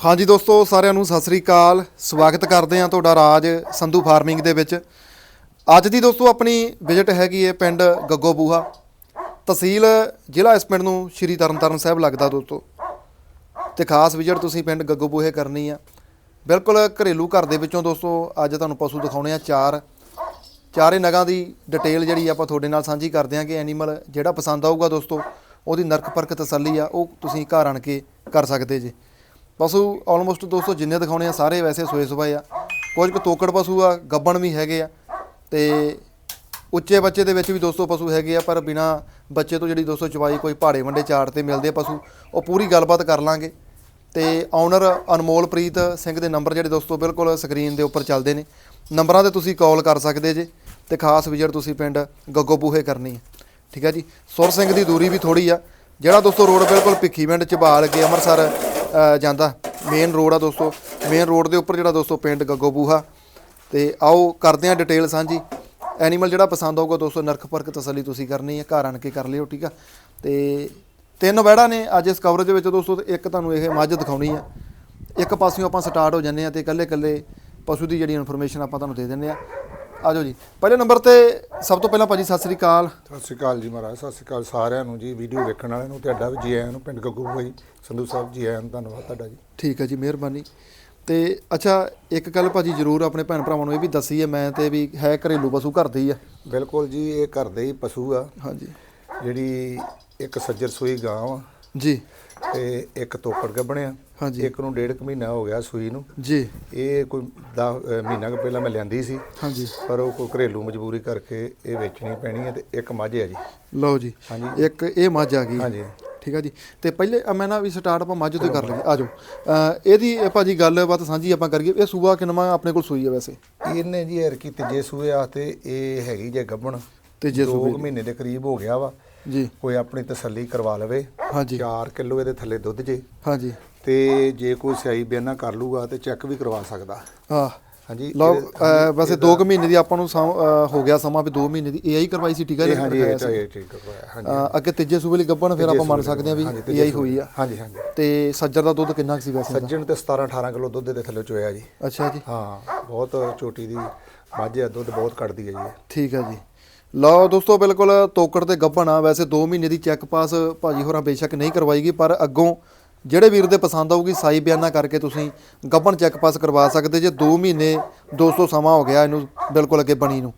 ਹਾਂਜੀ ਦੋਸਤੋ, ਸਾਰਿਆਂ ਨੂੰ ਸਤਿ ਸ੍ਰੀ ਅਕਾਲ। ਸਵਾਗਤ ਕਰਦੇ ਹਾਂ ਤੁਹਾਡਾ ਰਾਜ ਸੰਧੂ ਫਾਰਮਿੰਗ ਦੇ ਵਿੱਚ। ਅੱਜ ਦੀ ਦੋਸਤੋ, ਆਪਣੀ ਵਿਜ਼ਿਟ ਹੈਗੀ ਹੈ ਪਿੰਡ ਗੱਗੋ ਬੂਹਾ। ਤਹਿਸੀਲ ਜ਼ਿਲ੍ਹਾ ਇਸ ਪਿੰਡ ਨੂੰ ਸ਼੍ਰੀ ਤਰਨਤਾਰਨ ਸਾਹਿਬ ਲੱਗਦਾ ਦੋਸਤੋ। ਤੇ ਖਾਸ ਵਿਜ਼ਿਟ ਤੁਸੀਂ ਪਿੰਡ ਗੱਗੋ ਬੂਹੇ ਕਰਨੀ ਆ। ਬਿਲਕੁਲ ਘਰੇਲੂ ਘਰ ਦੇ ਵਿੱਚੋਂ ਦੋਸਤੋ, ਅੱਜ ਤੁਹਾਨੂੰ ਪਸ਼ੂ ਦਿਖਾਉਣੇ ਆ ਚਾਰ। ਚਾਰੇ ਨਗਾਂ ਦੀ ਡਿਟੇਲ ਜਿਹੜੀ ਆਪਾਂ ਤੁਹਾਡੇ ਨਾਲ ਸਾਂਝੀ ਕਰਦੇ ਹਾਂ ਕਿ ਐਨੀਮਲ ਜਿਹੜਾ ਪਸੰਦ ਆਊਗਾ ਦੋਸਤੋ, ਉਹਦੀ ਨਰਕ ਪਰਖ ਤਸੱਲੀ ਆ, ਉਹ ਤੁਸੀਂ ਘਰ ਆਣ ਕੇ ਕਰ ਸਕਦੇ ਜੇ। ਪਸ਼ੂ ਆਲਮੋਸਟ ਦੋਸਤੋ ਜਿੰਨੇ ਦਿਖਾਉਣੇ ਆ, ਸਾਰੇ ਵੈਸੇ ਸੋਏ ਸੁਭਾਏ ਆ। ਕੁਝ ਕੁ ਤੋਕੜ ਪਸ਼ੂ ਆ, ਗੱਬਣ ਵੀ ਹੈਗੇ ਆ, ਤੇ ਉੱਚੇ ਬੱਚੇ ਦੇ ਵਿੱਚ ਵੀ ਦੋਸਤੋ ਪਸ਼ੂ ਹੈਗੇ ਆ, ਪਰ ਬਿਨਾ ਬੱਚੇ ਤੋਂ ਜਿਹੜੀ ਦੋਸਤੋ ਚਵਾਈ ਕੋਈ ਪਹਾੜੇ ਵੰਡੇ ਚਾਰ ਤੇ ਮਿਲਦੇ ਆ ਪਸ਼ੂ, ਉਹ ਪੂਰੀ ਗੱਲਬਾਤ ਕਰ ਲਾਂਗੇ। ਤੇ ਓਨਰ ਅਨਮੋਲਪ੍ਰੀਤ ਸਿੰਘ ਦੇ ਨੰਬਰ ਜਿਹੜੇ ਦੋਸਤੋ ਬਿਲਕੁਲ ਸਕਰੀਨ ਦੇ ਉੱਪਰ ਚੱਲਦੇ ਨੇ। ਨੰਬਰਾਂ ਤੇ ਤੁਸੀਂ ਕਾਲ ਕਰ ਸਕਦੇ ਜੇ, ਤੇ ਖਾਸ ਵਿਜ਼ਿਟ ਤੁਸੀਂ ਪਿੰਡ ਗੱਗੋ ਬੂਹੇ ਕਰਨੀ ਹੈ ਠੀਕ ਹੈ ਜੀ? ਸੁਰ ਸਿੰਘ ਦੀ ਦੂਰੀ ਵੀ ਥੋੜੀ ਆ। ਜਿਹੜਾ ਦੋਸਤੋ ਰੋਡ ਬਿਲਕੁਲ ਭਿੱਖੀ ਭਿੱਖੀਵਿੰਡ ਚਬਾਲ ਕੇ ਅੰਮ੍ਰਿਤਸਰ ਜਾਂਦਾ। ਮੇਨ ਰੋਡ ਆ ਦੋਸਤੋ। ਮੇਨ ਰੋਡ ਦੇ ਉੱਪਰ ਜਿਹੜਾ ਦੋਸਤੋ ਪਿੰਡ ਗੱਗੋ ਬੂਹਾ। ਤੇ ਆਓ ਕਰਦੇ ਹਾਂ ਡਿਟੇਲ ਸਾਂਝੀ। ਐਨੀਮਲ ਜਿਹੜਾ ਪਸੰਦ ਆਊਗਾ ਦੋਸਤੋ ਨਰਖ ਪਰਖ ਤਸੱਲੀ ਤੁਸੀਂ ਕਰਨੀ ਹੈ। ਘਰ ਆਣ ਕੇ ਕਰ ਲਿਓ, ਠੀਕ ਆ? ਤੇ ਤਿੰਨ ਵੈੜਾ ਨੇ ਅੱਜ ਇਸ ਕਵਰੇਜ ਦੇ ਵਿੱਚ ਦੋਸਤੋ ਇੱਕ ਤੁਹਾਨੂੰ ਇਹ ਮੱਝ ਦਿਖਾਉਣੀ ਆ। ਇੱਕ ਪਾਸਿਓਂ ਆਪਾਂ ਸਟਾਰਟ ਹੋ ਜੰਨੇ ਆ ਤੇ ਇਕੱਲੇ ਇਕੱਲੇ ਪਸ਼ੂ ਦੀ ਜਿਹੜੀ ਇਨਫੋਰਮੇਸ਼ਨ ਆਪਾਂ ਤੁਹਾਨੂੰ ਦੇ ਦਿੰਨੇ ਆ ਆਜੋ ਜੀ। ਪਹਿਲੇ ਨੰਬਰ ਤੇ ਸਭ ਤੋਂ ਪਹਿਲਾਂ ਭਾਜੀ ਸਤਿ ਸ੍ਰੀ ਅਕਾਲ। ਸਤਿ ਸ਼੍ਰੀ ਅਕਾਲ ਜੀ ਮਹਾਰਾਜ ਸਤਿ ਸ਼੍ਰੀ ਅਕਾਲ ਸਾਰਿਆਂ ਨੂੰ ਜੀ ਵੀਡੀਓ ਵੇਖਣ ਵਾਲਿਆਂ ਨੂੰ ਤੁਹਾਡਾ ਵੀ ਜੀ ਆਇਆਂ ਨੂੰ ਪਿੰਡ ਗੱਗੂ ਭਾਈ ਸੰਧੂ ਸਾਹਿਬ ਜੀ ਆਇਆਂ ਨੂੰ ਧੰਨਵਾਦ ਤੁਹਾਡਾ ਜੀ। ਠੀਕ ਹੈ ਜੀ ਮਿਹਰਬਾਨੀ। ਤੇ ਅੱਛਾ ਇੱਕ ਗੱਲ ਭਾਜੀ ਜ਼ਰੂਰ ਆਪਣੇ ਭੈਣ ਭਰਾਵਾਂ ਨੂੰ ਇਹ ਵੀ ਦੱਸੀ ਹੈ ਮੈਂ ਤੇ ਵੀ ਹੈ ਘਰੇਲੂ ਪਸ਼ੂ ਘਰ ਦੇ ਹੀ ਆ। ਬਿਲਕੁਲ ਜੀ ਇਹ ਘਰ ਦੇ ਹੀ ਪਸ਼ੂ ਆ। ਹਾਂਜੀ। ਜਿਹੜੀ ਇੱਕ ਸੱਜਰ ਸੂਈ ਗਾਂ ਆ ਜੀ। ਤੇ ਇੱਕ ਤੋਕੜ ਗੱਬਣਿਆ ਹਾਂਜੀ। ਇੱਕ ਨੂੰ ਡੇਢ ਕੁ ਮਹੀਨਾ ਹੋ ਗਿਆ ਸੂਈ ਨੂੰ। ਜੀ। ਇਹ ਕੋਈ 10 ਮਹੀਨਾ ਕੁ ਪਹਿਲਾਂ ਮੈਂ ਲਿਆਂਦੀ ਸੀ। ਹਾਂਜੀ। ਪਰ ਉਹ ਕੋਈ ਘਰੇਲੂ ਮਜਬੂਰੀ ਕਰਕੇ ਇਹ ਵੇਚਣੀ ਪੈਣੀ ਹੈ ਤੇ ਇੱਕ ਮੱਝ ਹੈ ਜੀ। ਲਓ ਜੀ ਹਾਂਜੀ। ਇੱਕ ਇਹ ਮੱਝ ਆ ਗਈ। ਹਾਂਜੀ। ਠੀਕ ਆ ਜੀ। ਤੇ ਪਹਿਲੇ ਮੈਂ ਨਾ ਵੀ ਸਟਾਰਟ ਆਪਾਂ ਮੱਝ ਤੋਂ ਕਰ ਲਈਏ। ਆਜੋ ਇਹਦੀ ਇਹ ਭਾਜੀ ਗੱਲਬਾਤ ਸਾਂਝੀ ਆਪਾਂ ਕਰੀਏ। ਇਹ ਸੂਆ ਕਿੰਨਾ ਆਪਣੇ ਕੋਲ ਸੂਈ ਹੈ ਵੈਸੇ। ਇਹਨੇ ਜੀ ਐਰ ਕੀ ਤੀਜੇ ਸੂਏ ਆਤੇ ਇਹ ਹੈਗੀ ਜੇ ਗੱਬਣ ਤੀਜੇ ਦੋ ਸੂਬੇ ਕੁ ਮਹੀਨੇ ਦੇ ਕਰੀਬ ਹੋ ਗਿਆ ਵਾ। ਜੀ। ਕੋਈ ਆਪਣੀ ਤਸੱਲੀ ਕਰਵਾ ਲਵੇ। ਹਾਂਜੀ। 4 ਕਿਲੋ ਇਹਦੇ ਥੱਲੇ ਦੁੱਧ ਜੇ। ਹਾਂਜੀ। ਤੇ ਜੇ ਕੋਈ ਸਿਆਈ ਬਿਆਨਾ ਕਰ ਲੂਗਾ ਤੇ ਚੈੱਕ ਵੀ ਕਰਵਾ ਸਕਦਾ। ਹਾਂ। ਹਾਂਜੀ ਲਓ ਇਹਦੇ- ਅ, ਵੈਸੇ 2 ਕੁ ਮਹੀਨੇ ਦੀ ਆਪਾਂ ਨੂੰ ਸਮ- ਹੋ ਗਿਆ ਸਮਾਂ ਵੀ 2 ਮਹੀਨੇ ਦੀ। ਏਆਈ ਕਰਵਾਈ ਸੀ ਠੀਕ ਹੈ ਇਹ ਹਾਂਜੀ ਇਹ ਤਾਂ ਇਹ ਠੀਕ ਕਰਵਾਇਆ ਹਾਂਜੀ ਅੱਗੇ ਤੀਜੇ ਸੂਬੇ ਲਈ ਗੱਬਣ ਫਿਰ ਆਪਾਂ ਮੰਨ ਸਕਦੇ ਹਾਂ ਵੀ ਹਾਂਜੀ, ਤੀਜੇ ਏਆਈ ਹੋਈ ਆ। ਹਾਂਜੀ ਹਾਂਜੀ। ਤੇ ਸੱਜਰ ਦਾ ਦੁੱਧ ਕਿੰਨਾ ਕੁ ਸੀ ਵੈਸੇ? ਸੱਜਣ ਤੇ 17 18 ਕਿਲੋ ਦੁੱਧ ਦੇ ਥੱਲੇ ਚੋਇਆ ਜੀ। ਅੱਛਾ ਜੀ। ਹਾਂ ਬਹੁਤ ਛੋਟੀ ਦੀ ਮੱਝ ਹੈ ਦੁੱਧ ਬਹੁਤ ਕੱਢਦੀ ਹੈ ਜੀ। ਇਹ। ਠੀਕ ਹੈ ਜੀ। ਲਓ ਦੋਸਤੋ ਬਿਲਕੁਲ ਤੋਕੜ ਤੇ ਗੱਭਣ ਆ। ਵੈਸੇ 2 ਮਹੀਨੇ ਦੀ ਚੈੱਕ ਪਾਸ ਭਾਜੀ ਹੋਰਾਂ ਬੇਸ਼ੱਕ ਨਹੀਂ ਕਰਵਾਈਗੀ ਪਰ ਅੱਗੋਂ ਜਿਹੜੇ ਵੀਰ ਦੇ ਪਸੰਦ ਆਊਗੀ ਸਾਈ ਬਿਆਨਾ ਕਰਕੇ ਤੁਸੀਂ ਗੱਭਣ ਚੈੱਕ ਪਾਸ ਕਰਵਾ ਸਕਦੇ ਜੇ 2 ਮਹੀਨੇ 200 ਸਮਾਂ ਹੋ ਗਿਆ ਇਹਨੂੰ ਬਿਲਕੁਲ ਅੱਗੇ ਬਣੀ ਨੂੰ।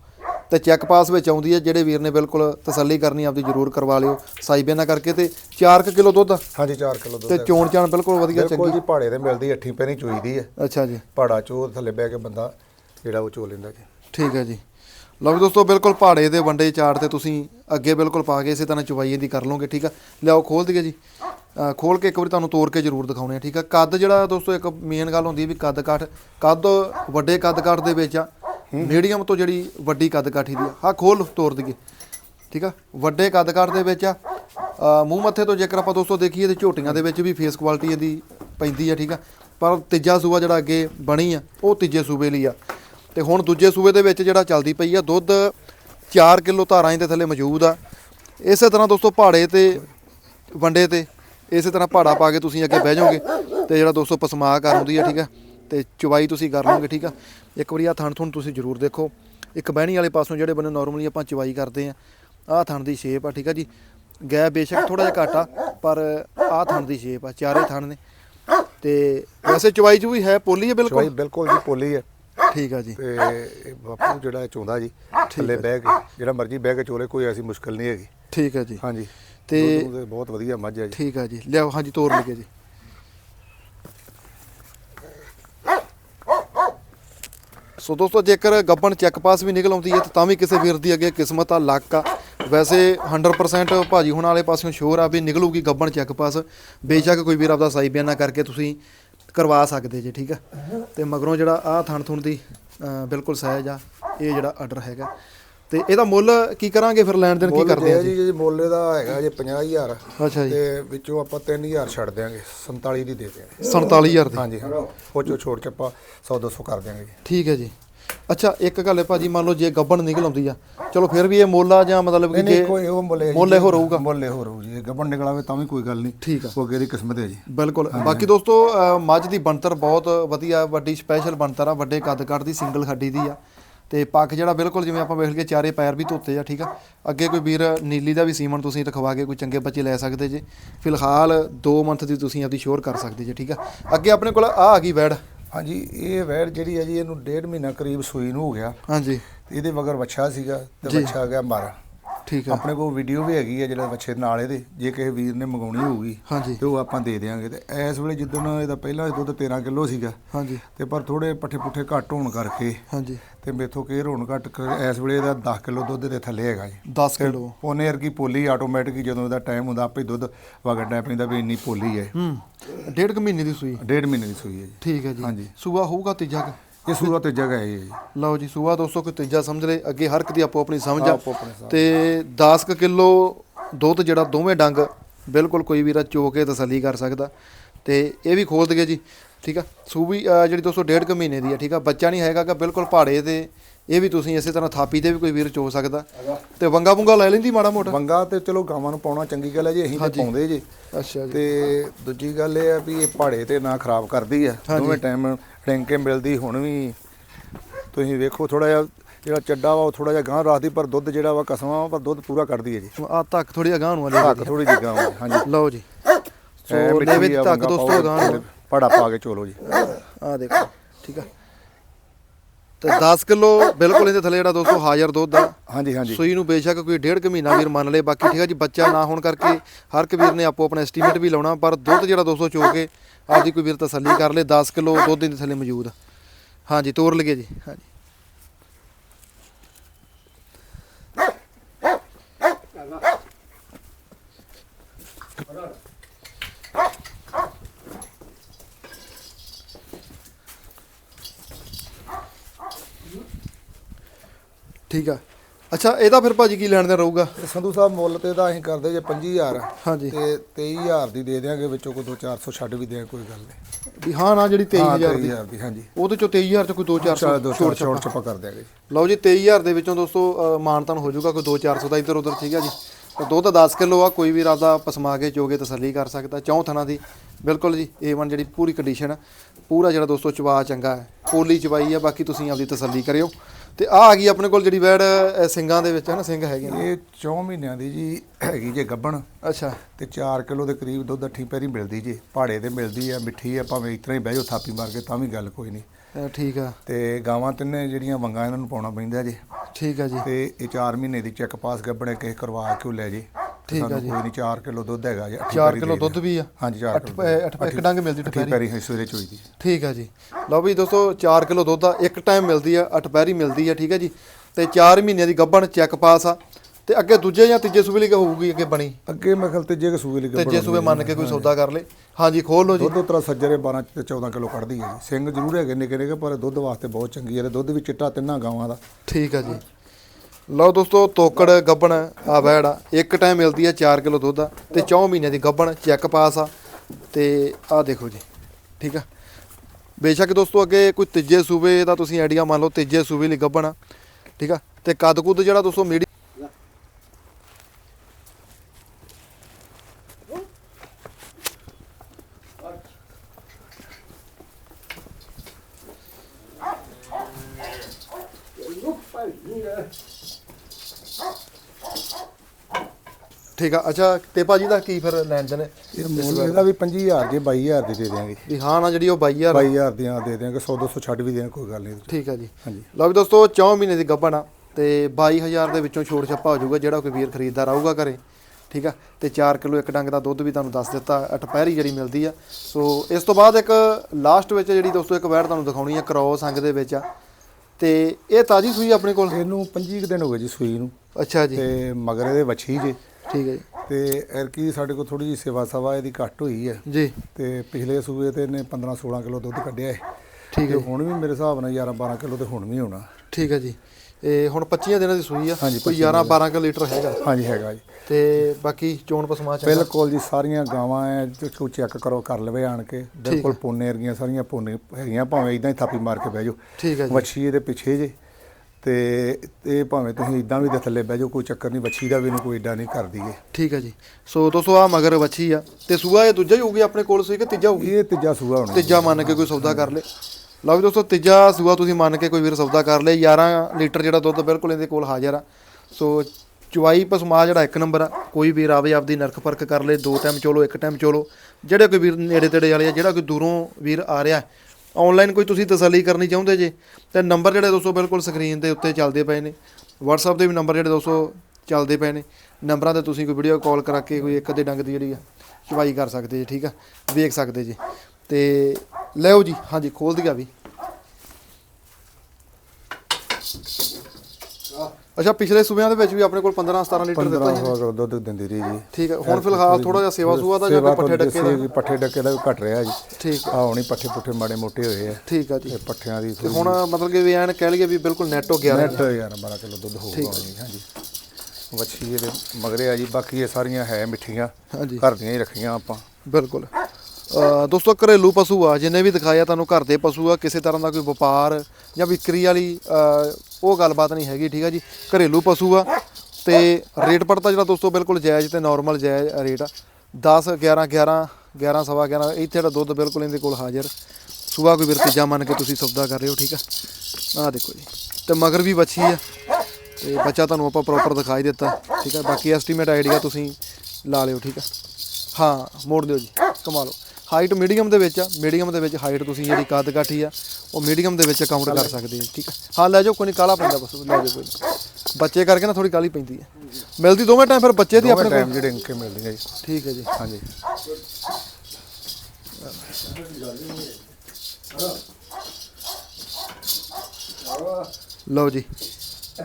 ਤੇ ਚੈੱਕ ਪਾਸ ਵਿੱਚ ਆਉਂਦੀ ਹੈ ਜਿਹੜੇ ਵੀਰ ਨੇ ਬਿਲਕੁਲ ਤਸੱਲੀ ਕਰਨੀ ਆਪਦੀ ਜ਼ਰੂਰ ਕਰਵਾ ਲਿਓ ਸਾਈ ਬਿਆਨਾ ਕਰਕੇ ਤੇ 4 ਕਿਲੋ ਦੁੱਧ? ਹਾਂਜੀ 4 ਕਿਲੋ ਦੁੱਧ ਤੇ। ਚੋਣ ਚਾਣ ਬਿਲਕੁਲ ਵਧੀਆ ਬਿਲਕੁਲ ਚੰਗੀ? ਜੀ ਪਹਾੜੇ ਤੇ ਮਿਲਦੀ ਅੱਠੀ ਪੈਣੀ ਚੋਈਦੀ ਹੈ। ਅੱਛਾ ਜੀ। ਪਹਾੜਾ ਚੋ ਥੱਲੇ ਬਹਿ ਕੇ ਬੰਦਾ ਜਿਹੜਾ ਉਹ ਚੋ ਲੈਂਦਾ ਜੀ। ਠੀਕ ਹੈ ਜੀ। ਲਓ ਵੀ ਦੋਸਤੋ, ਬਿਲਕੁਲ ਪਹਾੜੇ ਦੇ ਵੰਡੇ ਚਾਰ ਤੇ ਤੁਸੀਂ ਅੱਗੇ ਬਿਲਕੁਲ ਪਾ ਕੇ ਇਸੇ ਤਰ੍ਹਾਂ ਚੁਬਾਈ ਦੀ ਕਰ ਲਓਗੇ, ਠੀਕ ਆ? ਲਿਆਓ, ਖੋਲ ਦਈਏ ਜੀ। ਅਹ ਖੋਲ ਕੇ ਇੱਕ ਵਾਰੀ ਤੁਹਾਨੂੰ ਤੋੜ ਕੇ ਜ਼ਰੂਰ ਦਿਖਾਉਣੇ ਆ, ਠੀਕ ਆ? ਕੱਦ ਜਿਹੜਾ ਦੋਸਤੋ, ਇੱਕ ਮੇਨ ਗੱਲ ਹੁੰਦੀ ਵੀ ਕੱਦ ਕਾਠ, ਕੱਦ ਵੱਡੇ ਕੱਦ ਕਾਠ ਦੇ ਵਿੱਚ ਆ ਮੀਡੀਅਮ ਤੋਂ ਜਿਹੜੀ ਵੱਡੀ ਕੱਦ ਕਾਠੀ ਦੀ ਆ। ਹਾਂ, ਖੋਲ, ਤੋੜ ਦਈਏ, ਠੀਕ ਆ? ਵੱਡੇ ਕੱਦ ਕਾਠ ਦੇ ਵਿੱਚ ਆ ਮੂੰਹ ਮੱਥੇ ਤੋਂ ਜੇਕਰ ਆਪਾਂ ਦੋਸਤੋ ਦੇਖੀਏ ਤੇ ਝੋਟੀਆਂ ਦੇ ਵਿੱਚ ਵੀ ਫੇਸ ਕੁਆਲਿਟੀ ਇਹਦੀ ਪੈਂਦੀ ਆ, ਠੀਕ ਆ? ਪਰ ਤੀਜਾ ਸੂਬਾ ਜਿਹੜਾ ਅੱਗੇ ਬਣੀ ਆ, ਉਹ ਤੀਜੇ ਸੂਬੇ ਲਈ ਆ। ਤੇ ਹੁਣ ਦੂਜੇ ਸੂਬੇ ਦੇ ਵਿੱਚ ਜਿਹੜਾ ਚੱਲਦੀ ਪਈ ਆ, ਦੁੱਧ 4 ਕਿਲੋ ਧਾਰਾਂ ਇਹਦੇ ਥੱਲੇ ਮੌਜੂਦ ਆ। ਇਸੇ ਤਰ੍ਹਾਂ ਦੋਸਤੋ ਪਹਾੜੇ ਤੇ, ਵੰਡੇ ਤੇ, ਇਸੇ ਤਰ੍ਹਾਂ ਪਹਾੜਾ ਪਾ ਕੇ ਤੁਸੀਂ ਅੱਗੇ ਬਹਿ ਜਾਓਗੇ ਤੇ ਜਿਹੜਾ ਦੋਸਤੋ ਪਸਮਾ ਕਰ ਹੁੰਦੀ ਆ, ਠੀਕ ਆ? ਤੇ ਚਵਾਈ ਤੁਸੀਂ ਕਰ ਲਓਗੇ, ਠੀਕ ਆ? ਇੱਕ ਵਾਰੀ ਆ ਥਣ ਥੁਣ ਤੁਸੀਂ ਜ਼ਰੂਰ ਦੇਖੋ। ਇੱਕ ਬਹਿਣੀ ਵਾਲੇ ਪਾਸੋਂ ਜਿਹੜੇ ਬੰਦੇ ਨਾਰਮਲੀ ਆਪਾਂ ਚਵਾਈ ਕਰਦੇ ਆ, ਆਹ ਥਣ ਦੀ ਸ਼ੇਪ ਆ, ਠੀਕ ਆ ਜੀ? ਗੈ ਬੇਸ਼ੱਕ ਥੋੜਾ ਜਿਹਾ ਘੱਟ ਆ, ਪਰ ਆਹ ਥਣ ਦੀ ਸ਼ੇਪ ਆ, ਚਾਰੇ ਥਣ ਨੇ। ਤੇ ਵੈਸੇ ਚਵਾਈ ਚ ਵੀ ਹੈ ਪੋਲੀ ਹੈ ਚਵਾਈ ਬਿਲਕੁਲ ਬਿਲਕੁਲ ਜੀ ਪੋਲੀ ਹੈ ਠੀਕ ਆ ਜੀ। ਤੇ ਇਹ ਬਾਪੂ ਜਿਹੜਾ ਚੋਂਦਾ ਜੀ ਥੱਲੇ ਬਹਿ ਕੇ ਜਿਹੜਾ ਮਰਜ਼ੀ ਬਹਿ ਕੇ ਚੋਲੇ ਕੋਈ ਐਸੀ ਮੁਸ਼ਕਲ ਨਹੀਂ ਹੈਗੀ। ਠੀਕ ਹੈ ਜੀ। ਹਾਂਜੀ। ਤੇ- ਬਹੁਤ ਵਧੀਆ ਮੱਝ ਹੈ ਜੀ। ਠੀਕ ਆ ਜੀ। ਲਿਆਓ ਹਾਂਜੀ ਤੋੜ ਲਈਏ ਜੀ। ਸੋ ਦੋਸਤੋ ਜੇਕਰ ਗੱਬਣ ਚੈੱਕ ਪਾਸ ਵੀ ਨਿਕਲ ਆਉਂਦੀ ਹੈ ਤਾਂ ਤਾਂ ਵੀ ਕਿਸੇ ਵੀਰ ਦੀ ਅੱਗੇ ਕਿਸਮਤ ਆ ਲੱਕ ਆ। ਵੈਸੇ 100% ਭਾਜੀ ਹੁਣ ਵਾਲੇ ਪਾਸਿਓਂ ਸ਼ੋਰ ਆ ਵੀ ਨਿਕਲੂਗੀ ਗੱਬਣ ਚੈੱਕ ਪਾਸ। ਬੇਸ਼ੱਕ ਕੋਈ ਵੀਰ ਆਪਦਾ ਸਾਈ ਬਿਆਨਾ ਕਰਕੇ ਤੁਸੀਂ ਕਰਵਾ ਸਕਦੇ ਜੇ ਠੀਕ ਆ? ਤੇ ਮਗਰੋਂ ਜਿਹੜਾ ਆ ਥਣ ਥੁਣ ਦੀ ਬਿਲਕੁਲ ਸਹਿਜ ਆ ਇਹ ਜਿਹੜਾ ਆਰਡਰ ਹੈਗਾ। ਤੇ ਇਹਦਾ ਮੁੱਲ ਕੀ ਕਰਾਂਗੇ ਫਿਰ ਲੈਣ ਦੇਣ ਕੀ ਕਰਦੇ ਆ ਜੇ ਜੀ? ਮੁੱਲ ਦਾ ਹੈਗਾ ਜੇ 50000 ਅੱਛਾ ਜੀ। ਤੇ ਵਿੱਚੋਂ ਆਪਾਂ 3000 ਛੱਡ ਦਿਆਂਗੇ 47 ਦੀ ਦੇ ਦਿਆਂਗੇ। 47000 ਦੀ? ਹਾਂਜੀ ਉਹ ਚੋ ਛੋੜ ਕੇ ਆਪਾਂ 100 200 ਕਰ ਦਿਆਂਗੇ ਜੀ। ਠੀਕ ਹੈ ਜੀ। ਅੱਛਾ ਇੱਕ ਗੱਲ ਹੈ ਭਾਜੀ ਮੰਨ ਲਓ ਜੇ ਗੱਬਣ ਨਿਕਲ ਆਉਂਦੀ ਆ ਚਲੋ ਫਿਰ ਵੀ ਇਹ ਮੋਲਾ ਜਾਂ ਮਤਲਬ ਕਿ ਨਹੀਂ ਨਹੀਂ ਜੇ ਕੋਈ ਉਹ ਮੁੱਲ ਮੁੱਲ ਇਹੋ ਰਹੂਗਾ। ਮੁੱਲ ਇਹੋ ਰਹੂ ਜੀ। ਗੱਬਣ ਨਿਕਲਾਵੇ ਤਾਂ ਵੀ ਕੋਈ ਗੱਲ ਨਹੀਂ। ਠੀਕ ਆ। ਉਹ ਅੱਗੇ ਦੀ ਕਿਸਮਤ ਹੈ ਜੀ। ਬਿਲਕੁਲ। ਬਾਕੀ ਦੋਸਤੋ ਅ, ਮੱਝ ਦੀ ਬਣਤਰ ਬਹੁਤ ਵਧੀਆ ਵੱਡੀ ਸਪੈਸ਼ਲ ਬਣਤਰ ਆ ਵੱਡੇ ਕੱਦ ਕੱਦ ਦੀ ਸਿੰਗਲ ਹੱਡੀ ਦੀ ਆ। ਤੇ ਪੱਖ ਜਿਹੜਾ ਬਿਲਕੁਲ ਜਿਵੇਂ ਆਪਾਂ ਵੇਖ ਲਈਏ ਚਾਰੇ ਪੈਰ ਵੀ ਧੋਤੇ ਆ ਠੀਕ ਆ। ਅੱਗੇ ਕੋਈ ਵੀਰ ਨੀਲੀ ਦਾ ਵੀ ਸੀਮਨ ਤੁਸੀਂ ਰਖਵਾ ਕੇ ਕੋਈ ਚੰਗੇ ਬੱਚੇ ਲੈ ਸਕਦੇ ਜੇ। ਫਿਲਹਾਲ 2 ਮੰਥ ਦੀ ਤੁਸੀਂ ਆਪਦੀ ਸ਼ੋਰ ਕਰ ਸਕਦੇ ਜੇ ਠੀਕ ਆ। ਅੱਗੇ ਆਪਣੇ ਕੋਲ ਆ ਆ ਗਈ ਵੈੜ। ਹਾਂਜੀ ਇਹ ਵੈੜ ਜਿਹੜੀ ਹੈ ਜੀ ਇਹਨੂੰ ਡੇਢ ਮਹੀਨਾ ਕਰੀਬ ਸੂਈ ਨੂੰ ਹੋ ਗਿਆ। ਹਾਂਜੀ। ਇਹਦੇ ਮਗਰ ਵੱਛਾ ਸੀਗਾ ਤੇ ਜੀ। ਵੱਛਾ ਗਿਆ ਮਾਰਾ। ਠੀਕ ਆ। ਆਪਣੇ ਕੋਲ ਵੀਡੀਓ ਵੀ ਹੈਗੀ ਹੈ ਜਿਹੜਾ ਵੱਛੇ ਨਾਲ ਇਹਦੇ ਜੇ ਕਿਸੇ ਵੀਰ ਨੇ ਮੰਗਾਉਣੀ ਹੋਊਗੀ ਹਾਂਜੀ। ਤੇ ਉਹ ਆਪਾਂ ਦੇ ਦੇਵਾਂਗੇ ਤੇ ਇਸ ਵੇਲੇ ਜਿੱਦਣ ਇਹਦਾ ਪਹਿਲਾਂ ਦੁੱਧ 13 ਕਿਲੋ ਸੀਗਾ ਹਾਂਜੀ। ਤੇ ਪਰ ਥੋੜੇ ਪੱਠੇ ਪੁੱਠੇ ਘੱਟ ਹੋਣ ਕਰਕੇ ਹਾਂਜੀ। ਤੇ ਮੇਥੋਂ ਕੇਅਰ ਹੋਣ ਘੱਟ ਕਰ- ਇਸ ਵੇਲੇ ਇਹਦਾ 10 ਕਿਲੋ ਦੁੱਧ ਦੇ ਥੱਲੇ ਹੈਗਾ ਜੀ। 10 ਕਿਲੋ। ਉਹਨੇ ਵਰਗੀ ਪੋਲੀ ਆਟੋਮੈਟਿਕ ਜਦੋਂ ਇਹਦਾ ਟਾਈਮ ਹੁੰਦਾ ਆਪੇ ਦੁੱਧ ਵਗੜਨਾ ਪੈਂਦਾ ਵੀ ਇੰਨੀ ਪੋਲੀ ਹੈ। ਹੂੰ। ਡੇਢ ਕੁ ਮਹੀਨੇ ਦੀ ਸੂਈ। ਡੇਢ ਮਹੀਨੇ ਦੀ ਸੂਈ ਹੈ ਜੀ। ਠੀਕ ਹੈ ਜੀ। ਹਾਂਜੀ। ਸੂਆ ਹੋਊਗਾ ਤੀਜਾ ਕੁ? ਇਹ ਸੂਆ ਤੇ ਜਗ੍ਹਾ ਹੈ ਲਓ ਜੀ ਸੂਆ ਦੋਸਤੋ ਕੋਈ ਤੀਜਾ ਸਮਝ ਲੈ ਅੱਗੇ ਹਰ ਇੱਕ ਦੀ ਆਪੋ ਆਪਣੀ ਸਮਝ ਆ। ਆਪੋ ਆਪਣੀ ਸਮਝ। ਤੇ 10 ਕੁ ਕਿਲੋ ਦੁੱਧ ਜਿਹੜਾ ਦੋਵੇਂ ਡੰਗ ਬਿਲਕੁਲ ਕੋਈ ਵੀਰਾ ਚੋ ਕੇ ਤਸੱਲੀ ਕਰ ਸਕਦਾ। ਤੇ ਇਹ ਵੀ ਖੋਲ ਦਈਏ ਜੀ ਠੀਕ ਆ? ਸੂਬੀ ਅਹ ਜਿਹੜੀ ਦੋਸਤੋ ਡੇਢ ਕੁ ਮਹੀਨੇ ਦੀ ਆ ਠੀਕ ਆ? ਬੱਚਾ ਨਹੀਂ ਹੈਗਾ ਕਿ ਬਿਲਕੁਲ ਪਹਾੜੇ ਤੇ। ਇਹ ਵੀ ਤੁਸੀਂ ਇਸੇ ਤਰ੍ਹਾਂ ਥਾਪੀ ਤੇ ਵੀ ਕੋਈ ਵੀਰ ਚੋ ਸਕਦਾ। ਤੇ ਵੰਗਾ ਵੁੰਗਾ ਲੈ ਲੈਂਦੀ ਮਾੜਾ ਮੋਟਾ? ਵੰਗਾ ਤੇ ਚਲੋ ਗਾਵਾਂ ਨੂੰ ਪਾਉਣਾ ਚੰਗੀ ਗੱਲ ਹੈ ਜੀ ਅਸੀਂ ਤੇ ਪਾਉਂਦੇ ਜੀ। ਅੱਛਾ ਜੀ। ਤੇ ਦੂਜੀ ਗੱਲ ਇਹ ਆ ਵੀ ਇਹ ਪਹਾੜੇ ਤੇ ਨਾ ਖਰਾਬ ਕਰਦੀ ਆ। ਦੋਵੇਂ ਟਾਈਮ ਕੇ ਮਿਲਦੀ ਹੁਣ ਵੀ ਤੁਸੀਂ ਵੇਖੋ ਥੋੜਾ ਜਿਹਾ ਜਿਹੜਾ ਚੱਡਾ ਵਾ ਉਹ ਥੋੜਾ ਜਿਹਾ ਗਾਂ ਰੱਖਦੀ ਪਰ ਦੁੱਧ ਜਿਹੜਾ ਵਾ ਕਸਮਾਂ ਵਾ ਪਰ ਦੁੱਧ ਪੂਰਾ ਕੱਢਦੀ ਹੈ ਜੀ। ਆ ਤੱਕ ਥੋੜੀ ਅਗਾਂਹ ਨੂੰ ਆ ਲੈ ਹੱਥ ਥੋੜੀ ਜਿਹੀ ਗਾਂ ਵਾ ਹਾਂਜੀ। ਲਓ ਜੀ। ਸੋ ਆ, ਤੱਕ ਵੰਗਾਂ ਦੋਸਤੋ ਅਗਾਂਹ ਨੂੰ। ਪੜਾ ਪਾ ਕੇ ਚੋਲੋ ਜੀ। ਆ ਦੇਖੋ ਠੀਕ ਆ। ਤੇ 10 ਕਿਲੋ ਬਿਲਕੁਲ ਇਹਦੇ ਥੱਲੇ ਜਿਹੜਾ ਦੋਸਤੋ ਹਾਜ਼ਰ ਦੁੱਧ ਆ। ਹਾਂਜੀ ਹਾਂਜੀ। ਸੂਈ ਨੂੰ ਬੇਸ਼ੱਕ ਕੋਈ ਡੇਢ ਕੁ ਮਹੀਨਾ ਵੀਰ ਮੰਨ ਲੇ ਬਾਕੀ ਠੀਕ ਆ ਜੀ ਬੱਚਾ ਨਾ ਹੋਣ ਕਰਕੇ ਹਰ ਇੱਕ ਵੀਰ ਨੇ ਆਪੋ ਆਪਣਾ ਐਸਟੀਮੇਟ ਵੀ ਲਾਉਣਾ ਪਰ ਦੁੱਧ ਜਿਹੜਾ 200 ਚੋ ਕੇ ਆਪਦੀ ਕੋਈ ਵੀਰ ਤਸੱਲੀ ਕਰ ਲੇ 10 ਕਿਲੋ ਦੁੱਧ ਇਹਦੇ ਥੱਲੇ ਮੌਜੂਦ ਹਾਂਜੀ ਤੋਰ ਲਈਏ ਜੀ ਹਾਂਜੀ। ਠੀਕ ਆ। ਅੱਛਾ ਇਹਦਾ ਫਿਰ ਭਾਜੀ ਕੀ ਲੈਣ ਦਾ ਰਹੂਗਾ? ਤੇ ਸੰਧੂ ਸਾਹਿਬ ਮੁੱਲ ਤੇ ਦਾ ਅਸੀਂ ਕਰਦੇ ਜੇ 25000 ਹਾਂਜੀ। ਤੇ 23000 ਦੀ ਦੇ ਦਿਆਂਗੇ ਵਿੱਚੋਂ ਕੋਈ 2-400 ਛੱਡ ਵੀ ਦਿਆਂ ਕੋਈ ਗੱਲ ਨਹੀਂ। ਵੀ ਹਾਂ ਨਾ ਜਿਹੜੀ 23000 ਦੀ। 23000 ਦੀ ਹਾਂਜੀ। ਉਹਦੇ ਚੋਂ 23000 ਚ ਕੋਈ 2-400 ਚਲ ਦੋ ਛੋਟ ਛੋਟ ਛਪਾ। ਕਰ ਦਿਆਂਗੇ ਜੀ। ਲਓ ਜੀ 23000 ਦੇ ਵਿੱਚੋਂ ਦੋਸਤੋ ਅ, ਮਾਨਤਾਨ ਹੋ ਜਾਊਗਾ ਕੋਈ 2-400 ਦਾ ਇੱਧਰ ਉੱਧਰ ਠੀਕ ਆ ਜੀ। ਤੇ ਦੁੱਧ 10 ਕਿਲੋ ਆ ਕੋਈ ਵੀ ਰਾਦਾ ਪਸਮਾ ਕੇ ਚੋਗੇ ਤਸੱਲੀ ਕਰ ਸਕਦਾ ਚੌਂ ਥਣਾ ਦੀ। ਬਿਲਕੁਲ ਜੀ A1 ਜਿਹੜੀ ਪੂਰੀ ਕੰਡੀਸ਼ਨ ਪੂਰਾ ਜਿਹੜਾ ਦੋਸਤੋ ਚਵਾ ਚੰਗਾ ਹੈ। ਪੋਲੀ ਚਵਾਈ ਆ ਬਾਕੀ ਤੁਸੀਂ ਆਪਦੀ ਤਸੱਲੀ ਕਰਿਓ। ਤੇ ਆ ਆ ਗਈ ਆਪਣੇ ਕੋਲ ਜਿਹੜੀ ਵੈੜ ਅ, ਸਿੰਘਾਂ ਦੇ ਵਿੱਚ ਹੈ ਨਾ ਸਿੰਘ ਹੈਗੇ ਨੇ। ਇਹ 4 ਮਹੀਨਿਆਂ ਦੀ ਜੀ ਹੈਗੀ ਜੇ ਗੱਬਣ। ਅੱਛਾ। ਤੇ 4 ਕਿਲੋ ਦੇ ਕਰੀਬ ਦੁੱਧ ਅੱਠੀ ਪੈਰੀ ਮਿਲਦੀ ਜੀ। ਪਹਾੜੇ ਤੇ ਮਿਲਦੀ ਆ ਮਿੱਠੀ ਆ ਭਾਵੇਂ ਇਤਨਾ ਹੀ ਬਹਿ ਜਾਓ ਥਾਪੀ ਮਾਰ ਕੇ ਤਾਂ ਵੀ ਗੱਲ ਕੋਈ ਨਹੀਂ। ਅ, ਠੀਕ ਆ। ਤੇ ਗਾਵਾਂ ਤਿੰਨੇ ਜਿਹੜੀਆਂ ਵੰਗਾਂ ਇਹਨਾਂ ਨੂੰ ਪਾਉਣਾ ਪੈਂਦਾ ਜੀ। ਠੀਕ ਆ ਜੀ। ਤੇ ਇਹ 4 ਮਹੀਨੇ ਦੀ ਚੈੱਕ ਪਾਸ ਗੱਬਣੇ ਕਿਸੇ ਕਰਵਾ ਕੇ ਉਹ ਲੈ ਜੇ। ਤੇ ਠੀਕ ਆ ਸਾਨੂੰ ਜੀ। ਕੋਈ ਨਹੀਂ 4 ਕਿਲੋ ਦੁੱਧ ਹੈਗਾ ਜੀ ਅੱਠੀ 4 ਪੈਰੀ ਕਿਲੋ ਦੇ ਦੁੱਧ। ਵੀ ਆ। ਹਾਂਜੀ 4 ਅੱਠ ਪੈ- ਅੱਠ ਪੈ- ਇੱਕ ਡੰਗ ਮਿਲਦੀ ਦੁਪਹਿਰੀ ਪੈਰੀ। ਹੈ ਸਵੇਰੇ ਚੋਈ ਦੀ। ਠੀਕ ਆ ਜੀ। ਲਓ ਵੀ ਦੋਸਤੋ 4 ਕਿਲੋ ਦੁੱਧ ਆ ਇੱਕ ਟਾਈਮ ਮਿਲਦੀ ਆ ਅਠਪੈਰੀ ਮਿਲਦੀ ਆ ਠੀਕ ਆ ਜੀ। ਤੇ 4 ਮਹੀਨਿਆਂ ਦੀ ਗੱਭਣ ਚੈੱਕ ਪਾਸ ਆ। ਤੇ ਅੱਗੇ ਦੂਜੇ ਜਾਂ ਤੀਜੇ ਸੂਬੇ ਲਈ ਕਿ ਹੋਊਗੀ ਅੱਗੇ ਬਣੀ? ਅੱਗੇ ਮੈਂ ਖਲ ਤੀਜੇ ਕਸੂਏ ਲਈ ਤੀਜੇ ਸੂਬੇ ਮੰਨ ਕੇ ਕੋਈ ਸੌਦਾ ਕਰ ਲੇ। ਹਾਂਜੀ ਖੋਲ ਲਓ ਜੀ। ਦੁੱਧ ਉਤਰਾ ਸੱਜਰੇ 12 ਤੇ 14 ਕਿਲੋ ਕੱਢਦੀ ਹੈ ਜੀ। ਸਿੰਘ ਜ਼ਰੂਰ ਹੈਗੇ ਨਿੱਕੇ ਨਿੱਕੇ ਪਰ ਦੁੱਧ ਵਾਸਤੇ ਬਹੁਤ ਚੰਗੀ ਹੈ ਤੇ ਦੁੱਧ ਵੀ ਚਿੱਟਾ ਤਿੰਨਾਂ ਗਾਵਾਂ ਦਾ। ਠੀਕ ਆ ਜੀ। ਲਓ ਦੋਸਤੋ, ਤੋਕੜ ਗੱਬਣ ਆ ਵੈੜ ਆ। ਇੱਕ ਟਾਈਮ ਮਿਲਦੀ ਆ 4 ਕਿਲੋ ਦੁੱਧ ਆ ਤੇ 4 ਮਹੀਨਿਆਂ ਦੀ ਗੱਬਣ ਚੈੱਕ ਪਾਸ ਆ। ਤੇ ਆ ਦੇਖੋ ਜੀ, ਠੀਕ ਆ? ਬੇਸ਼ੱਕ ਦੋਸਤੋ, ਅੱਗੇ ਕੋਈ ਤੀਜੇ ਸੂਬੇ ਦਾ ਤੁਸੀਂ ਆਈਡੀਆ ਮੰਨ ਲਓ, ਤੀਜੇ ਸੂਬੇ ਲਈ ਗੱਬਣ ਆ, ਠੀਕ ਆ? ਤੇ ਕੱਦ ਕੁੱਦ ਜਿਹੜਾ ਦੋਸਤੋ ਮੀਡੀ ਠੀਕ ਆ। ਅੱਛਾ ਤੇ ਭਾਜੀ ਦਾ ਕੀ ਫਿਰ ਲੈਣ ਦੇਣ? ਇਹ ਮੁੱਲ ਇਹਦਾ ਵੀ 25000 ਜੇ 22000 ਦੀ ਦੇ ਦਿਆਂਗੇ। ਵੀ ਹਾਂ ਨਾ ਜਿਹੜੀ ਉਹ 22000 22000 ਦੀਆਂ ਦੇ ਦਿਆਂਗੇ 100 200 ਛੱਡ ਵੀ ਦਿਆਂ ਕੋਈ ਗੱਲ ਨਹੀਂ। ਠੀਕ ਆ ਜੀ। ਹਾਂਜੀ। ਲਓ ਵੀ ਦੋਸਤੋ 4 ਮਹੀਨੇ ਦੀ ਗੱਭਣ ਆ ਤੇ 22000 ਦੇ ਵਿੱਚੋਂ ਛੋੜ ਛੱਪਾ ਹੋ ਜਾਊਗਾ ਜਿਹੜਾ ਕੋਈ ਵੀਰ ਖਰੀਦਦਾਰ ਆਊਗਾ ਘਰੇ। ਠੀਕ ਆ। ਤੇ 4 ਕਿਲੋ ਇੱਕ ਡੰਗ ਦਾ ਦੁੱਧ ਵੀ ਤੁਹਾਨੂੰ ਦੱਸ ਦਿੱਤਾ ਅਟਪਹਿਰੀ ਜਿਹੜੀ ਮਿਲਦੀ ਆ। ਸੋ ਇਸ ਤੋਂ ਬਾਅਦ ਇੱਕ ਲਾਸਟ ਵਿੱਚ ਜਿਹੜੀ ਦੋਸਤੋ ਇੱਕ ਵੈੜ ਤੁਹਾਨੂੰ ਦਿਖਾਉਣੀ ਆ ਕਰੋਸ ਅੰਗ ਦੇ ਵਿੱਚ ਆ। ਤੇ ਇਹ ਤਾਜੀ ਸੂਈ ਆਪਣੇ ਕੋਲ? ਇਹਨੂੰ 25 ਕੁ ਦਿਨ ਹੋ ਗਏ ਜੀ ਸੂਈ ਨੂੰ। ਅੱਛਾ ਜੀ। ਤੇ ਮਗਰ ਇਹਦੇ ਵੱਛੀ ਜੇ। ਠੀਕ ਹੈ ਤੇ ਐਰਕੀ ਸਾਡੇ ਕੋਲ ਥੋੜੀ ਜਿਹੀ ਸੇਵਾ ਸਵਾ ਇਹਦੀ ਘੱਟ ਹੋਈ ਹੈ। ਜੀ। ਤੇ ਪਿਛਲੇ ਸੂਏ ਤੇ ਇਹਨੇ 15 16 ਕਿਲੋ ਦੁੱਧ ਕੱਢਿਆ ਹੈ। ਠੀਕ ਹੈ ਹੁਣ ਵੀ ਮੇਰੇ ਹਿਸਾਬ ਨਾਲ 11 12 ਕਿਲੋ ਤੇ ਹੁਣ ਵੀ ਹੋਣਾ। ਠੀਕ ਹੈ ਜੀ। ਇਹ ਹੁਣ 25 ਦਿਨਾਂ ਦੀ ਸੂਈ ਆ। ਕੋਈ 11 12 ਕਿ ਲੀਟਰ ਹੈਗਾ। ਹਾਂਜੀ ਹੈਗਾ ਜੀ। ਤੇ ਬਾਕੀ ਚੋਣ ਪਸਮਾ ਚ ਬਿਲਕੁਲ ਜੀ ਸਾਰੀਆਂ ਗਾਵਾਂ ਐ ਕੋਈ ਚੈੱਕ ਕਰੋ ਕਰ ਲਵੇ ਆਣ ਕੇ। ਬਿਲਕੁਲ ਪੋਨੇ ਵਰਗੀਆਂ ਸਾਰੀਆਂ ਪੋਨੇ ਹੈਗੀਆਂ ਭਾਵੇਂ ਇਦਾਂ ਹੀ ਥਾਪੀ ਮਾਰ ਕੇ ਬਹਿ ਜਾਓ। ਠੀਕ ਹੈ ਜੀ। ਵੱਛੀ ਇਹਦੇ ਪਿੱਛੇ ਜੇ। ਤੇ ਇਹ ਭਾਵੇਂ ਤੁਸੀਂ ਇਦਾਂ ਵੀ ਦੇ ਥੱਲੇ ਬਹਿ ਜਾਓ ਕੋਈ ਚੱਕਰ ਨਹੀਂ ਬੱਚੀ ਦਾ ਵੀ ਇਹਨੂੰ ਕੋਈ ਏਡਾ ਨਹੀਂ ਕਰਦੀ ਏ ਠੀਕ ਹੈ ਜੀ। ਸੋ ਦੋਸਤੋ ਆ ਮਗਰ ਵੱਛੀ ਆ। ਤੇ ਸੂਆ ਇਹ ਦੂਜਾ ਹੀ ਹੋਊਗੀ ਆਪਣੇ ਕੋਲ ਸੀ ਕਿ ਤੀਜਾ ਹੋਊਗੀ? ਇਹ ਤੀਜਾ ਸੂਆ ਹੋਣਾ। ਤੀਜਾ ਮੰਨ ਕੇ ਕੋਈ ਸੌਦਾ ਕਰ ਲੇ। ਲਓ ਵੀ ਦੋਸਤੋ ਤੀਜਾ ਸੂਆ ਤੁਸੀਂ ਮੰਨ ਕੇ ਕੋਈ ਵੀਰ ਸੌਦਾ ਕਰ ਲੇ। 11 ਲੀਟਰ ਜਿਹੜਾ ਦੁੱਧ ਬਿਲਕੁਲ ਇਹਦੇ ਕੋਲ ਹਾਜ਼ਰ ਆ। ਸੋ ਚੁਆਈ ਪਸਮਾ ਜਿਹੜਾ ਇੱਕ ਨੰਬਰ ਆ ਕੋਈ ਵੀਰ ਆਵੇ ਆਪਦੀ ਨਰਖ ਪਰਖ ਕਰ ਲੇ। ਦੋ ਟਾਈਮ ਚੋਲੋ ਇੱਕ ਟਾਈਮ ਚੋਲੋ। ਜਿਹੜੇ ਕੋਈ ਵੀਰ ਨੇੜੇ ਤੇੜੇ ਵਾਲੇ ਆ ਜਿਹੜਾ ਕੋਈ ਦੂਰੋਂ ਵੀਰ ਆ ਰਿਹਾ ਆਨਲਾਈਨ ਕੋਈ ਤੁਸੀਂ ਤਸੱਲੀ ਕਰਨੀ ਚਾਹੁੰਦੇ ਜੇ, ਤੇ ਨੰਬਰ ਜਿਹੜੇ ਦੋਸਤੋ ਬਿਲਕੁਲ ਸਕਰੀਨ ਦੇ ਉੱਤੇ ਚੱਲਦੇ ਪਏ ਨੇ। WhatsApp ਦੇ ਵੀ ਨੰਬਰ ਜਿਹੜੇ ਦੋਸਤੋ ਚੱਲਦੇ ਪਏ ਨੇ। ਨੰਬਰਾਂ ਤੇ ਤੁਸੀਂ ਕੋਈ ਵੀਡੀਓ ਕਾਲ ਕਰਾ ਕੇ ਕੋਈ ਇੱਕ ਅੱਧੇ ਡੰਗ ਦੀ ਜਿਹੜੀ ਆ ਚਵਾਈ ਕਰ ਸਕਦੇ ਜੀ, ਠੀਕ ਆ? ਵੇਖ ਸਕਦੇ ਜੀ। ਤੇ ਲਿਓ ਜੀ, ਹਾਂਜੀ ਖੋਲ ਦਿਆ ਵੀ। ਅੱਛਾ ਪਿਛਲੇ ਸੂਬਿਆਂ ਦੇ ਵਿੱਚ ਵੀ ਆਪਣੇ ਕੋਲ 15 17 ਲੀਟਰ ਦਿੱਤਾ 15 ਜੀ? ਸੌ ਦੁੱਧ ਦਿੰਦੀ ਰਹੀ ਜੀ। ਠੀਕ ਹੈ ਹੁਣ ਫਿਲਹਾਲ ਥੋੜਾ ਜਿਹਾ ਸੇਵਾ ਸੂਆ ਦਾ ਜਾਂ ਕੋਈ ਪੱਠੇ ਡੱਕੇ ਦਾ? ਦਾ ਪੱਠੇ ਡੱਕੇ ਦਾ ਵੀ ਘਟ ਰਿਹਾ ਜੀ। ਠੀਕ ਆ ਹੁਣੀ ਪੱਠੇ ਪੁੱਠੇ ਮਾੜੇ ਮੋਟੇ ਹੋਏ ਆ। ਠੀਕ ਆ ਜੀ। ਤੇ ਪੱਠਿਆਂ ਦੀ ਤੇ ਹੁਣ ਮਤਲਬ ਕਿ ਵੀ ਐਨ ਕਹਿ ਲਈਏ ਵੀ ਬਿਲਕੁਲ ਨੈਟ ਹੋ ਗਿਆ। ਨੈਟ 11 12 ਕਿਲੋ ਦੁੱਧ ਹੋਊਗਾ ਜੀ। ਹਾਂਜੀ। ਵੱਛੀ ਇਹਦੇ ਮਗਰੇ ਆ ਜੀ ਬਾਕੀ ਇਹ ਸਾਰੀਆਂ ਹੈ ਮਿੱਠੀਆਂ। ਘਰ ਦੀਆਂ ਹੀ ਰੱਖੀਆਂ ਆਪਾਂ। ਬਿਲਕੁਲ। ਦੋਸਤੋ ਘਰੇਲੂ ਪਸ਼ੂ ਆ, ਜਿੰਨੇ ਵੀ ਦਿਖਾਇਆ ਤੁਹਾਨੂੰ ਘਰ ਦੇ ਪਸ਼ੂ ਆ, ਕਿਸੇ ਤਰ੍ਹਾਂ ਦਾ ਕੋਈ ਵਪਾਰ ਜਾਂ ਵਿਕਰੀ ਵਾਲੀ ਉਹ ਗੱਲਬਾਤ ਨਹੀਂ ਹੈਗੀ, ਠੀਕ ਆ ਜੀ? ਘਰੇਲੂ ਪਸ਼ੂ ਆ, ਤੇ ਰੇਟ ਪੜਤਾ ਜਿਹੜਾ ਦੋਸਤੋ, ਬਿਲਕੁਲ ਜਾਇਜ਼ ਤੇ ਨਾਰਮਲ ਜਾਇਜ਼ ਰੇਟ ਆ। 10 11 11 11 ਸਵਾ 11 ਇੱਥੇ ਦਾ ਦੁੱਧ ਬਿਲਕੁਲ ਇਹਦੇ ਕੋਲ ਹਾਜ਼ਰ। ਸੂਆ ਕੋਈ ਵੀਰ ਤੀਜਾ ਮੰਨ ਕੇ ਤੁਸੀਂ ਸੌਦਾ ਕਰ ਰਹੇ ਹੋ, ਠੀਕ ਆ? ਆਹ ਦੇਖੋ ਜੀ, ਤੇ ਮਗਰ ਵੀ ਬੱਚੀ ਆ, ਤੇ ਬੱਚਾ ਤੁਹਾਨੂੰ ਆਪਾਂ ਪ੍ਰੋਪਰ ਦਿਖਾਈ ਦਿੱਤਾ, ਠੀਕ ਆ? ਬਾਕੀ ਐਸਟੀਮੇਟ ਆਈਡੀਆ ਤੁਸੀਂ ਲਾ ਲਿਓ, ਠੀਕ ਆ? ਹਾਂ, ਮੋੜ ਦਿਓ ਜੀ, ਕਮਾ ਲਓ। ਹਾਈਟ ਮੀਡੀਅਮ ਦੇ ਵਿੱਚ ਆ। ਮੀਡੀਅਮ ਦੇ ਵਿੱਚ ਹਾਈਟ ਤੁਸੀਂ ਜਿਹੜੀ ਕੱਦ ਕਾਠੀ ਆ ਉਹ ਮੀਡੀਅਮ ਦੇ ਵਿੱਚ ਕਾਊਂਟ ਕਰ ਸਕਦੇ ਹੋ ਠੀਕ ਆ? ਹਾਂ ਲੈ ਜਾਓ ਕੋਈ ਨਹੀਂ ਕਾਲਾ ਪੈਂਦਾ ਬਸ ਲੈ ਜਾਓ ਕੋਈ ਨੀ। ਬੱਚੇ ਕਰਕੇ ਨਾ ਥੋੜੀ ਕਾਲੀ ਪੈਂਦੀ ਹੈ। ਮਿਲਦੀ ਦੋਵੇਂ ਟਾਈਮ ਫਿਰ ਬੱਚੇ ਦੀ ਆਪਣੇ ਕੋਲ। ਟਾਈਮ ਜਿਹੜੇ ਇੰਕੇ ਮਿਲਦੀਆਂ ਜੀ। ਠੀਕ ਹੈ ਜੀ। ਹਾਂਜੀ। ਲਓ ਜੀ।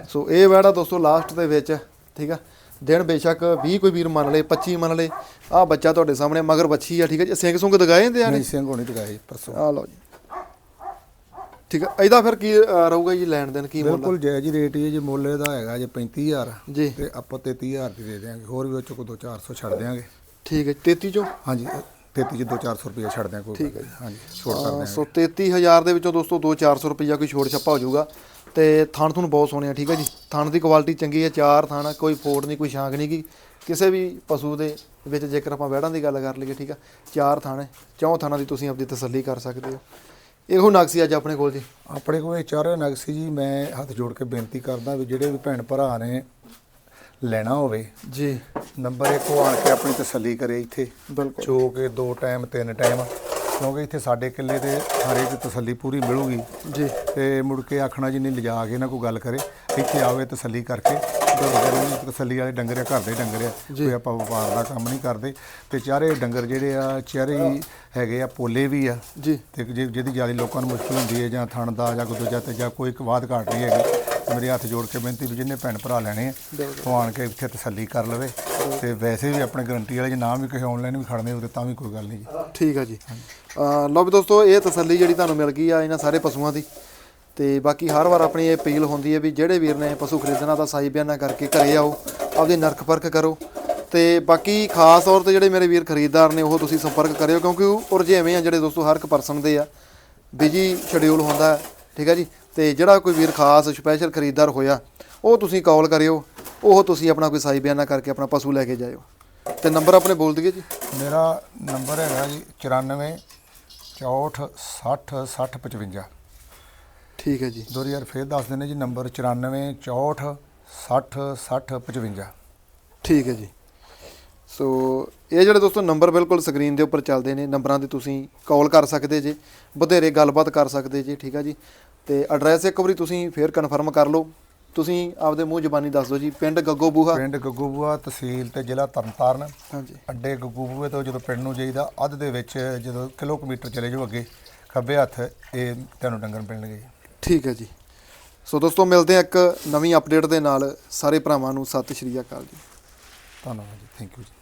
ਸੋ ਇਹ ਵੈੜਾ ਦੋਸਤੋ ਲਾਸਟ ਦੇ ਵਿੱਚ ਠੀਕ ਆ? ਦਿਨ ਬੇਸ਼ੱਕ 20 ਕੋਈ ਵੀਰ ਮੰਨ ਲੇ 25 ਮੰਨ ਲੇ ਆ ਬੱਚਾ ਤੁਹਾਡੇ ਸਾਹਮਣੇ ਮਗਰ ਬੱਚੀ ਆ ਠੀਕ ਹੈ ਜੀ? ਸਿੰਘ ਸੁੰਗ ਦਗਾਏ ਹੁੰਦੇ ਆ ਨਹੀਂ ਸਿੰਘ ਹੋਣੀ ਟਕਾਈ ਪਰਸੋਂ। ਆ ਲਓ ਜੀ। ਠੀਕ ਆ ਇਹਦਾ ਫਿਰ ਕੀ ਅ, ਰਹੂਗਾ ਜੀ ਲੈਣ ਦੇਣ ਕੀ ਮੁੱਲ ਬਿਲਕੁਲ ਜਾਇਜ਼ ਹੀ ਰੇਟ ਹੀ ਹੈ ਜੀ ਮੁੱਲ ਇਹਦਾ ਹੈਗਾ ਜੇ 35000 ਜੀ। ਤੇ ਆਪਾਂ 33000 ਦੀ ਦੇ ਦਿਆਂਗੇ ਹੋਰ ਵੀ ਉਹ ਚੋਂ ਕੋਈ 2-400 ਛੱਡ ਦਿਆਂਗੇ। ਠੀਕ ਹੈ 33 ਚੋਂ? ਹਾਂਜੀ 33 ਚ 2-400 ਰੁਪਏ ਛੱਡ ਦਿਆਂ ਕੋਈ ਠੀਕ ਹੈ ਹਾਂਜੀ ਛੋਟ ਕਰ ਦਿਆਂਗੇ। ਸੋ 33000 ਦੇ ਵਿੱਚੋਂ ਦੋਸਤੋ 2-400 ਰੁਪਈਆ ਕੋਈ ਛੋੜ ਛੱਪਾ ਹੋ ਜਾਊਗਾ। ਤੇ ਥਣ ਤੁਹਾਨੂੰ ਬਹੁਤ ਸੋਹਣੇ ਆ ਠੀਕ ਹੈ ਜੀ? ਥਣ ਦੀ ਕੁਆਲਿਟੀ ਚੰਗੀ ਹੈ ਚਾਰ ਥਣ ਆ, ਕੋਈ ਫੋੜ ਨਹੀਂ ਕੋਈ ਛਾਂਗ ਨਹੀਂ ਗੀ। ਕਿਸੇ ਵੀ ਪਸ਼ੂ ਦੇ ਵਿੱਚ ਜੇਕਰ ਆਪਾਂ ਵਹਿੜਾਂ ਦੀ ਗੱਲ ਕਰ ਲਈਏ ਠੀਕ ਆ ਚਾਰ ਥਣ ਚੌਂ ਥਾਣਾ ਦੀ ਤੁਸੀਂ ਆਪਦੀ ਤਸੱਲੀ ਕਰ ਸਕਦੇ ਹੋ। ਇਹੋ ਨਕਸੀ ਅੱਜ ਆਪਣੇ ਕੋਲ ਜੀ। ਆਪਣੇ ਕੋਲ ਇਹ ਚਾਰੇ ਨਗਸੀ ਜੀ ਮੈਂ ਹੱਥ ਜੋੜ ਕੇ ਬੇਨਤੀ ਕਰਦਾ ਵੀ ਜਿਹੜੇ ਵੀ ਭੈਣ ਭਰਾ ਨੇ ਲੈਣਾ ਹੋਵੇ ਜੀ। ਨੰਬਰ 1 ਉਹ ਆਣ ਕੇ ਆਪਣੀ ਤਸੱਲੀ ਕਰੇ ਇੱਥੇ। ਬਿਲਕੁਲ। ਚੋ ਕੇ ਦੋ ਟਾਈਮ ਤਿੰਨ ਟਾਈਮ ਕਿਉਂਕਿ ਇੱਥੇ ਸਾਡੇ ਕਿੱਲੇ ਤੇ ਹਰੇਕ ਤਸੱਲੀ ਪੂਰੀ ਮਿਲੂਗੀ। ਜੀ। ਤੇ ਮੁੜ ਕੇ ਆਖਣਾ ਜੀ ਨਹੀਂ ਲਿਜਾ ਕੇ ਨਾ ਕੋਈ ਗੱਲ ਕਰੇ ਇੱਥੇ ਆਵੇ ਤਸੱਲੀ ਕਰਕੇ ਡੰਗਰ ਤਸੱਲੀ ਵਾਲੇ ਡੰਗਰ ਆ ਘਰ ਦੇ ਡੰਗਰ ਆ ਕੋਈ ਆਪਾਂ ਵਪਾਰ ਦਾ ਕੰਮ ਨਹੀਂ ਕਰਦੇ। ਤੇ ਚਾਰੇ ਡੰਗਰ ਜਿਹੜੇ ਆ ਚਾਰੇ ਹੀ ਹੈਗੇ ਆ ਪੋਲੇ ਵੀ ਆ। ਜੀ। ਤੇ ਜੇ ਜਿਹਦੀ ਜ਼ਿਆਦਾ ਲੋਕਾਂ ਨੂੰ ਮੁਸ਼ਕਲ ਹੁੰਦੀ ਹੈ ਜਾਂ ਥਣ ਦਾ ਜਾਂ ਕੋਈ ਦੂਜਾ ਤੇ ਜਾਂ ਕੋਈ ਬਾਤ ਘਾਟ ਨਹੀਂ ਹੈਗੀ। ਤੇ ਮੇਰੇ ਹੱਥ ਜੋੜ ਕੇ ਬੇਨਤੀ ਵੀ ਜਿਹਨੇ ਭੈਣ ਭਰਾ ਲੈਣੇ ਆ ਉਹ ਆਣ ਕੇ ਇੱਥੇ ਤਸੱਲੀ ਕਰ ਲਵੇ। ਤੇ ਵੈਸੇ ਵੀ ਆਪਣੇ ਗਰੰਟੀ ਵਾਲੇ ਜੇ ਨਾਮ ਵੀ ਕਿਸੇ ਆਨਲਾਈਨ ਵੀ ਖੜਨੇ ਹੋਵੇ ਤਾਂ ਵੀ ਕੋਈ ਗੱਲ ਨਹੀਂ। ਜੀ ਠੀਕ ਆ ਜੀ। ਅ, ਲਓ ਵੀ ਦੋਸਤੋ ਇਹ ਤਸੱਲੀ ਜਿਹੜੀ ਤੁਹਾਨੂੰ ਮਿਲ ਗਈ ਆ ਇਹਨਾਂ ਸਾਰੇ ਪਸ਼ੂਆਂ ਦੀ ਤੇ ਬਾਕੀ ਹਰ ਵਾਰ ਆਪਣੀ ਇਹ ਅਪੀਲ ਹੁੰਦੀ ਹੈ ਵੀ ਜਿਹੜੇ ਵੀਰ ਨੇ ਪਸ਼ੂ ਖਰੀਦਣਾ ਤਾਂ ਸਾਈ ਬਿਆਨਾ ਕਰਕੇ ਘਰੇ ਆਓ, ਆਪਦੀ ਨਰਖ ਪਰਖ ਕਰੋ। ਤੇ ਬਾਕੀ ਖਾਸ ਤੌਰ ਤੇ ਜਿਹੜੇ ਮੇਰੇ ਵੀਰ ਖਰੀਦਦਾਰ ਨੇ, ਉਹ ਤੁਸੀਂ ਸੰਪਰਕ ਕਰਿਓ, ਕਿਉਂਕਿ ਉਹ ਰੁਝੇਵੇਂ ਆ ਜਿਹੜੇ ਦੋਸਤੋ ਹਰ ਇੱਕ ਪਰਸਨ ਦੇ ਆ, ਬਿਜ਼ੀ ਸ਼ਡਿਊਲ ਹੁੰਦਾ ਠੀਕ ਹੈ ਜੀ? ਤੇ ਜਿਹੜਾ ਕੋਈ ਵੀਰ ਖਾਸ ਸਪੈਸ਼ਲ ਖਰੀਦਦਾਰ ਹੋਇਆ, ਉਹ ਤੁਸੀਂ ਕਾਲ ਕਰਿਓ, ਉਹ ਤੁਸੀਂ ਆਪਣਾ ਕੋਈ ਸਾਈ ਬਿਆਨਾ ਕਰਕੇ ਆਪਣਾ ਪਸ਼ੂ ਲੈ ਕੇ ਜਾਇਓ। ਤੇ ਨੰਬਰ ਆਪਣੇ ਬੋਲ ਦਈਏ ਜੀ? ਮੇਰਾ ਨੰਬਰ ਹੈਗਾ ਜੀ 94 64 60 60 55 ਠੀਕ ਹੈ ਜੀ। ਦੋ ਵਾਰ ਫੇਰ ਦੱਸ ਦਿੰਦੇ ਜੀ ਨੰਬਰ 94 64 60 60 55 ਠੀਕ ਹੈ ਜੀ। ਸੋ ਇਹ ਜਿਹੜੇ ਦੋਸਤੋ ਨੰਬਰ ਬਿਲਕੁਲ ਸਕਰੀਨ ਦੇ ਉੱਪਰ ਚੱਲਦੇ ਨੇ ਨੰਬਰਾਂ ਤੇ ਤੁਸੀਂ ਕਾਲ ਕਰ ਸਕਦੇ ਜੇ ਬਥੇਰੇ ਗੱਲਬਾਤ ਕਰ ਸਕਦੇ ਜੇ ਠੀਕ ਆ ਜੀ। ਤੇ ਐਡਰੈਸ ਇੱਕ ਵਾਰੀ ਤੁਸੀਂ ਫੇਰ ਕਨਫਰਮ ਕਰ ਲਓ। ਤੁਸੀਂ ਆਪਦੇ ਮੂੰਹ ਜ਼ਬਾਨੀ ਦੱਸ ਦਿਓ ਜੀ ਪਿੰਡ ਗੱਗੋ ਬੂਹਾ। ਪਿੰਡ ਗੱਗੂਬੂਆ ਤਹਿਸੀਲ ਤੇ ਜ਼ਿਲ੍ਹਾ ਤਰਨਤਾਰਨ। ਹਾਂਜੀ। ਅੱਡੇ ਗੱਗੂਬੂਏ ਤੋਂ ਜਦੋਂ ਪਿੰਡ ਨੂੰ ਜਾਈਦਾ ਅੱਧ ਦੇ ਵਿੱਚ ਜਦੋਂ ਕਿਲੋਮੀਟਰ ਚਲੇ ਜਾਓ ਅੱਗੇ ਖੱਬੇ ਹੱਥ ਇਹ ਤੁਹਾਨੂੰ ਡੰਗਰ ਮਿਲਣਗੇ। ਠੀਕ ਹੈ ਜੀ। ਸੋ ਦੋਸਤੋ, ਮਿਲਦੇ ਹਾਂ ਇੱਕ ਨਵੀਂ ਅਪਡੇਟ ਦੇ ਨਾਲ। ਸਾਰੇ ਭਰਾਵਾਂ ਨੂੰ ਸਤਿ ਸ਼੍ਰੀ ਅਕਾਲ ਜੀ। ਧੰਨਵਾਦ ਜੀ। ਥੈਂਕ ਯੂ ਜੀ।